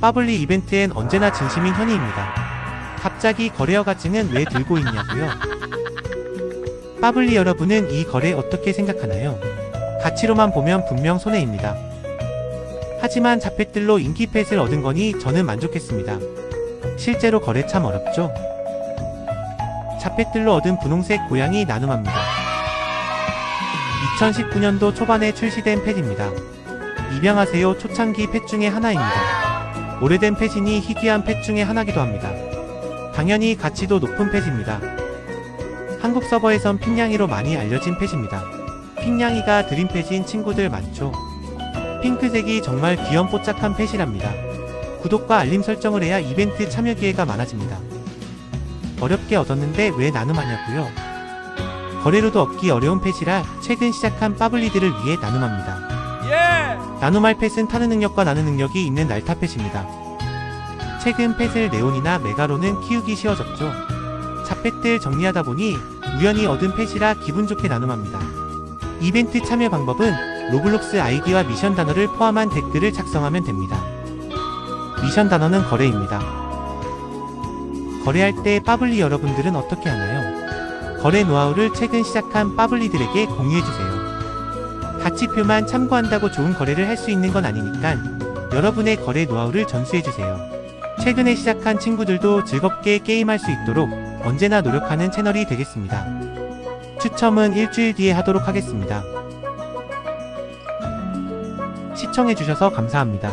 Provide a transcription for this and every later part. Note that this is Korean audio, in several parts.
빠블리 이벤트엔 언제나 진심인 현이입니다. 갑자기 거래허 가증은 왜 들고 있냐고요? 빠블리 여러분은 이 거래 어떻게 생각하나요? 가치로만 보면 분명 손해입니다. 하지만 자펫들로 인기 펫을 얻은 거니 저는 만족했습니다. 실제로 거래 참 어렵죠? 자펫들로 얻은 분홍색 고양이 나눔합니다. 2019년도 초반에 출시된 펫입니다. 입양하세요 초창기 펫 중에 하나입니다. 오래된 펫이니 희귀한 펫 중에 하나기도 합니다. 당연히 가치도 높은 펫입니다. 한국 서버에선 핑냥이로 많이 알려진 펫입니다. 핑냥이가 드림 펫인 친구들 많죠. 핑크색이 정말 귀염뽀짝한 펫이랍니다. 구독과 알림 설정을 해야 이벤트 참여 기회가 많아집니다. 어렵게 얻었는데 왜 나눔하냐고요? 거래로도 얻기 어려운 펫이라 최근 시작한 빠블리들을 위해 나눔합니다. 예! 나눔할 펫은 타는 능력과 나는 능력이 있는 날타 펫입니다. 최근 펫을 네온이나 메가로는 키우기 쉬워졌죠. 잡펫들 정리하다 보니 우연히 얻은 펫이라 기분 좋게 나눔합니다. 이벤트 참여 방법은 로블록스 아이디와 미션 단어를 포함한 댓글을 작성하면 됩니다. 미션 단어는 거래입니다. 거래할 때 빠블리 여러분들은 어떻게 하나요? 거래 노하우를 최근 시작한 빠블리들에게 공유해주세요. 가치표만 참고한다고 좋은 거래를 할 수 있는 건 아니니까 여러분의 거래 노하우를 전수해주세요. 최근에 시작한 친구들도 즐겁게 게임할 수 있도록 언제나 노력하는 채널이 되겠습니다. 추첨은 일주일 뒤에 하도록 하겠습니다. 시청해주셔서 감사합니다.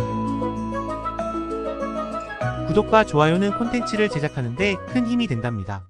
구독과 좋아요는 콘텐츠를 제작하는데 큰 힘이 된답니다.